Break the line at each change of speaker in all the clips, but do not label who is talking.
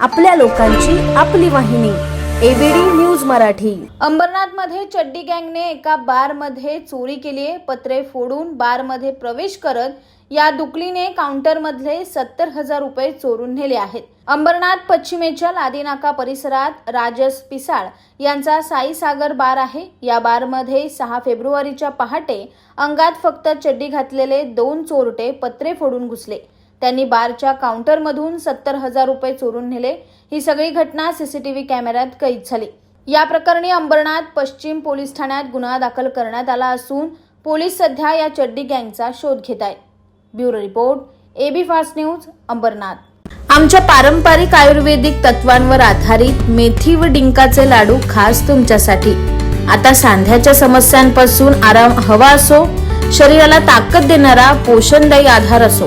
आपल्या लोकांची आपली वाहिनी एबीडी न्यूज मराठी.
अंबरनाथमध्ये चड्डी गँगने एका बारमध्ये चोरी केली आहे. पत्रे फोडून बारमध्ये प्रवेश करत या दुकलीने काउंटरमधले सत्तर हजार रुपये चोरून नेले आहेत. अंबरनाथ पश्चिमेच्या लादीनाका परिसरात राजस पिसाळ यांचा साईसागर बार आहे. या बारमध्ये सहा फेब्रुवारीच्या पहाटे अंगात फक्त चड्डी घातलेले दोन चोरटे पत्रे फोडून घुसले. त्यांनी बारच्या काउंटरमधून सत्तर हजार रुपये चोरून नेले. ही सगळी घटना सीसीटीव्ही कॅमेऱ्यात कैद झाली. या प्रकरणी अंबरनाथ पश्चिम पोलीस ठाण्यात गुन्हा दाखल करण्यात आला असून पोलीस सध्या या चड्डी गँगचा शोध घेत आहेत. Bureau report AB fast news Ambarnath. आमच्या पारंपरिक आयुर्वेदिक तत्वांवर आधारित मेथी व डिंकाचे लाडू खास तुमच्यासाठी. आता सांध्याच्या समस्यांपासून आराम हवा असो शरीराला ताकद देणारा पोषणदायी आधार असो.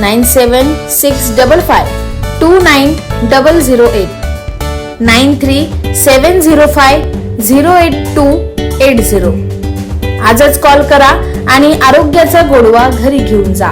Nine seven six double five two nine double zero eight nine three seven zero five zero eight two eight zero. आजच कॉल करा आणि आरोग्याचा गोडवा घरी घेऊन जा.